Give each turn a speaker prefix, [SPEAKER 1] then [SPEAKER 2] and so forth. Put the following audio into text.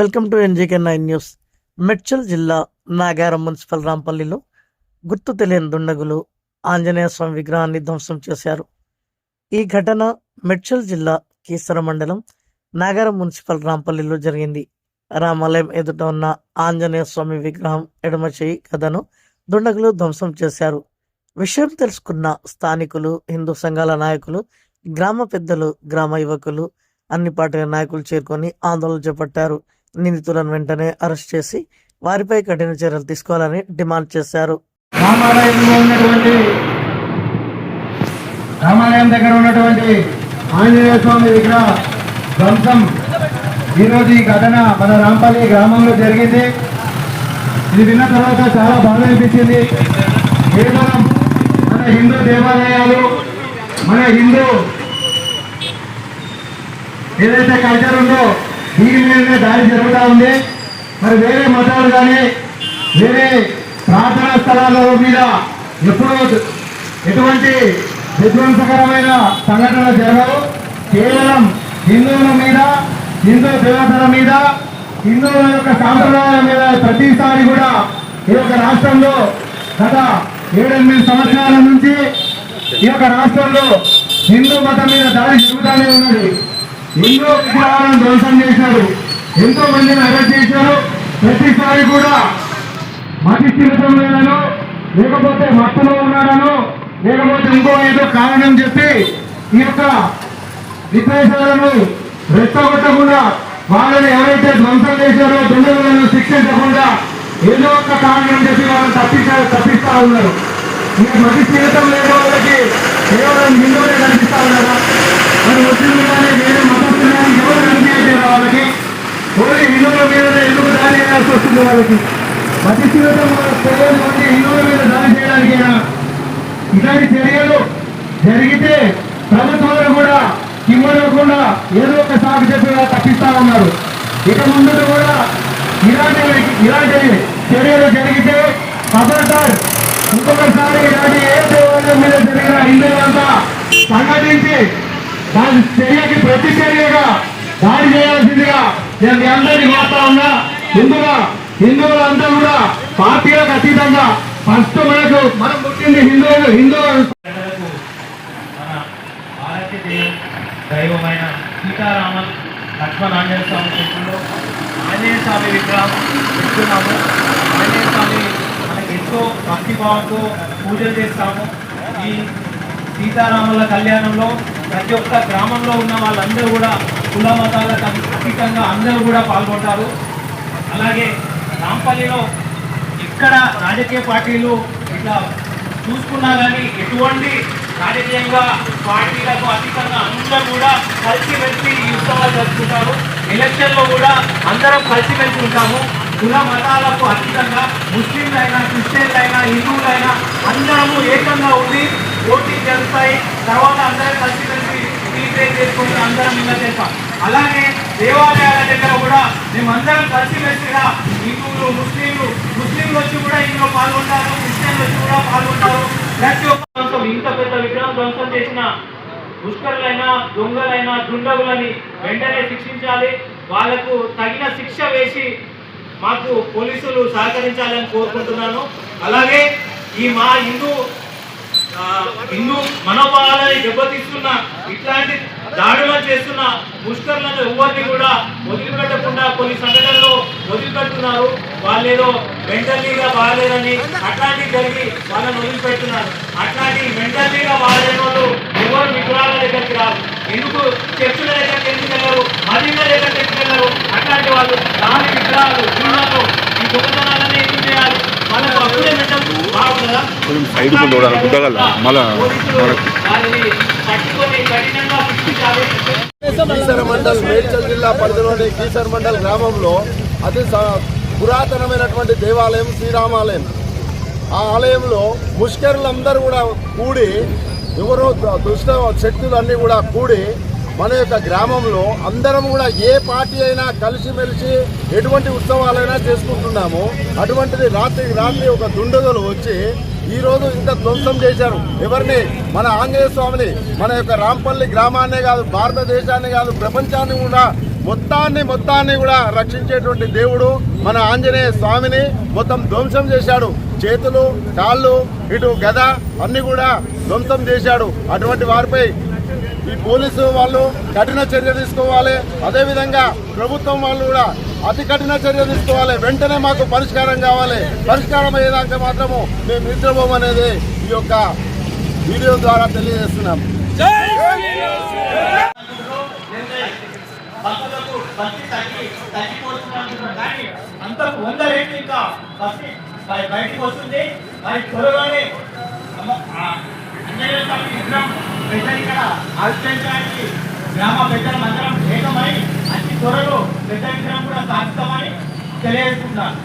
[SPEAKER 1] Welcome to NJK nine news. Medchal జిల్లా Nagaram municipal రాంపల్లిలో గుర్తు తెలియని దుండగులు ఆంజనేయ స్వామి విగ్రహాన్ని ధ్వంసం చేశారు. ఈ ఘటన మెడ్చల్ జిల్లా కీసర మండలం నాగారం మున్సిపల్ రాంపల్లిలో జరిగింది. రామాలయం ఎదుట ఉన్న ఆంజనేయ స్వామి విగ్రహం ఎడమ చేయి కథను దుండగులు ధ్వంసం చేశారు. విషయం తెలుసుకున్న స్థానికులు హిందూ సంఘాల నాయకులు గ్రామ పెద్దలు గ్రామ యువకులు అన్ని పార్టీల నాయకులు చేరుకొని ఆందోళన చేపట్టారు. నిందితులను వెంటనే అరెస్ట్ చేసి వారిపై కఠిన చర్యలు తీసుకోవాలని డిమాండ్ చేశారు.
[SPEAKER 2] రామాలయంలో ఉన్నటువంటి రామాలయం దగ్గర ఉన్నటువంటి ఆంజనేయ స్వామి విగ్రహ ధ్వంసం. ఈరోజు ఈ ఘటన మన రాంపల్లి గ్రామంలో జరిగింది. ఇది విన్న తర్వాత చాలా బాధ అనిపించింది. కేవలం మన హిందూ దేవాలయాలు మన హిందూ ఏదైతే కల్చర్ ఉందో దీని మీదనే దాడి జరుగుతూ ఉంది. మరి వేరే మతాలు కానీ వేరే ప్రార్థనా స్థలాల మీద ఎప్పుడూ ఎటువంటి విధ్వంసకరమైన సంఘటనలు జరగవు. కేవలం హిందువుల మీద హిందూ దేవతల మీద హిందువుల యొక్క సాంప్రదాయాల మీద ప్రతిసారి కూడా ఈ యొక్క రాష్ట్రంలో గత ఏడెనిమిది సంవత్సరాల నుంచి ఈ యొక్క రాష్ట్రంలో హిందూ మతం మీద దాడి జరుగుతూనే ఉన్నది. ఎన్నో విగ్రహాలను ధ్వంసం చేశారు. ఎంతో మందిని అరెస్ట్ చేశారు. ప్రతిసారి కూడా మతి స్థిరతం లేదనో లేకపోతే మత్తులో ఉన్నాడనో లేకపోతే ఇంకో ఏదో కారణం చెప్పి ఈ యొక్క విద్వేషాలను రెచ్చగొట్టకుండా వాళ్ళని ఎవరైతే ధ్వంసం చేశారో దుండగులను శిక్షించకుండా ఏదో ఒక కారణం చెప్పి వాళ్ళని తప్పించారు తప్పిస్తా ఉన్నారు. ఈ మతి స్థిరతం లేని వాళ్ళకి కేవలం హిందువులే కనిపిస్తా ఉన్నారా? దాడి వస్తుంది వాళ్ళకి. మధ్య స్థిరతం తెలియని వాళ్ళకి హిందువుల మీద దాడి చేయడానికైనా ఇలాంటి చర్యలు జరిగితే ప్రభుత్వాలు కూడా ఇవ్వకుండా ఏదో ఒక సాగు చెప్పేలా తప్పిస్తా ఉన్నారు. ఇక ముందు కూడా ఇలాంటి ఇలాంటి చర్యలు జరిగితే ఖబర్దార్ ఇంకొకసారి ఇలాంటి ఏ దేవాలయం మీద జరిగిన హిందువులంతా సంఘటించి దాని చర్యకి ప్రతి చర్యగా దాడి చేయాల్సిందిగా నేను అందరినీ కోరుతా ఉన్నా. హిందువుల హిందువులంతా కూడా పార్టీలకు అతీతంగా ఫస్ట్ మనకు మనం పుట్టింది హిందువులు హిందువులు
[SPEAKER 3] దైవమైన సీతారామన్ లక్ష్మణ్ ఆంజనేయ స్వామి టెంపుల్లో ఆంజనేయ స్వామి విగ్రహం పెట్టుకున్నాము. ఆంజనేయ స్వామి మనకి ఎంతో భక్తిభావంతో పూజలు చేస్తాము. ఈ సీతారాముల కళ్యాణంలో ప్రతి ఒక్క గ్రామంలో ఉన్న వాళ్ళందరూ కూడా కుల మతాలకు అతీతంగా అందరూ కూడా పాల్గొంటారు. అలాగే రాంపల్లిలో ఇక్కడ రాజకీయ పార్టీలు ఇట్లా చూసుకున్నా కానీ ఎటువంటి రాజకీయంగా పార్టీలకు అతీతంగా అందరూ కూడా కలిసిమెలిసి ఈ ఉత్సవాలు జరుపుకుంటారు ఎలక్షన్లో కూడా అందరం కలిసిమెలిసి ఉంటాము. కుల మతాలకు అతీతంగా ముస్లింలైనా క్రిస్టియన్లైనా హిందువులైనా అందరము ఏకంగా ఉండి ఓటింగ్ జరుగుతాయి తర్వాత అందరం కలిసిమెలిసి రీప్లేస్ చేసుకుంటూ అందరం ఇలా చేస్తాం. అలాగే దేవాలయాల దగ్గర కూడా మేమందరం కలిసిమెలిసిగా హిందువులు ముస్లింలు ముస్లింలు వచ్చి కూడా ఇందులో పాల్గొంటారు క్రిస్టియన్లు వచ్చి కూడా పాల్గొంటారు. ప్రతి ఒక్క ధ్వంసం, ఇంత పెద్ద విగ్రహం ధ్వంసం చేసిన ముష్కరులైనా దొంగలైనా దుండగులని వెంటనే శిక్షించాలి. వాళ్ళకు తగిన శిక్ష వేసి మాకు పోలీసులు సహకరించాలని కోరుకుంటున్నాను. అలాగే ఈ మా హిందూ హిందూ మనోభావాలని దెబ్బతీస్తున్న ఇట్లాంటి దాడులు చేస్తున్న ముష్కర్లను ఎవరిని కూడా వదిలిపెట్టకుండా కొన్ని సంఘటనలు వదిలిపెడుతున్నారు. వాళ్ళేదో మెంటల్లీగా బాగాలేదని అట్లాంటివి జరిగి వాళ్ళని వదిలిపెడుతున్నారు. అట్లాంటి మెంటల్లీగా బాగాలేని వాళ్ళు ఎవరు విగ్రహాల దగ్గరికి రారు. ఎందుకు చర్చుల దగ్గరికి ఎందుకు వెళ్ళరు? మదీన దగ్గరికి ఎందుకు వెళ్ళరు? అట్లాంటి వాళ్ళు రాని విగ్రహాలు గుళ్ళను ఈ దొంగతనాలనే ఎందుకు చేయాలి? వాళ్ళకు అప్పుడే మెంటల్ బాగుంటుందా
[SPEAKER 4] కొంచెం
[SPEAKER 5] కీసర మండల్ మేడ్చల్ జిల్లా పరిధిలోని కీసర్ మండల్ గ్రామంలో అతి పురాతనమైనటువంటి దేవాలయం శ్రీరామాలయం ఆ ఆలయంలో ముష్కరులందరూ కూడా కూడి ఎవరో ద- దుష్ట శక్తులన్నీ కూడా కూడి మన యొక్క గ్రామంలో అందరం కూడా ఏ పార్టీ అయినా కలిసిమెలిసి ఎటువంటి ఉత్సవాలైనా చేసుకుంటున్నాము అటువంటిది రాత్రి రాత్రి ఒక దుండగులు వచ్చి ఈరోజు ఇంత ధ్వంసం చేశారు. ఎవరిని? మన ఆంజనేయ స్వామిని. మన యొక్క రాంపల్లి గ్రామాన్నే కాదు భారతదేశాన్ని కాదు ప్రపంచాన్ని కూడా మొత్తాన్ని మొత్తాన్ని కూడా రక్షించేటువంటి దేవుడు మన ఆంజనేయ స్వామిని మొత్తం ధ్వంసం చేశాడు. చేతులు కాళ్ళు ఇటు గద అన్ని కూడా ధ్వంసం చేశాడు. అటువంటి వారిపై ఈ పోలీసు వాళ్ళు కఠిన చర్య తీసుకోవాలి. అదేవిధంగా ప్రభుత్వం వాళ్ళు కూడా అతి కఠిన చర్య తీసుకోవాలి. వెంటనే మాకు పరిష్కారం కావాలి. పరిష్కారం అయ్యేదాకా మాత్రము మేము నిద్రపోమనేది ఈ యొక్క వీడియో ద్వారా తెలియజేస్తున్నాం.
[SPEAKER 3] భక్తులకు భక్తి తగ్గి కానీ అంతకు వంద రేట్లు ఇంకా భక్తి వస్తుంది మరి త్వరలోనే అమ్మ- స్వామి విగ్రహం పెద్దలు ఇక్కడ ఆవిష్కరించడానికి గ్రామ పెద్దల మందరం ఏకమై అతి త్వరలో పెద్ద విగ్రహం కూడా సాధిస్తామని తెలియజేస్తున్నాను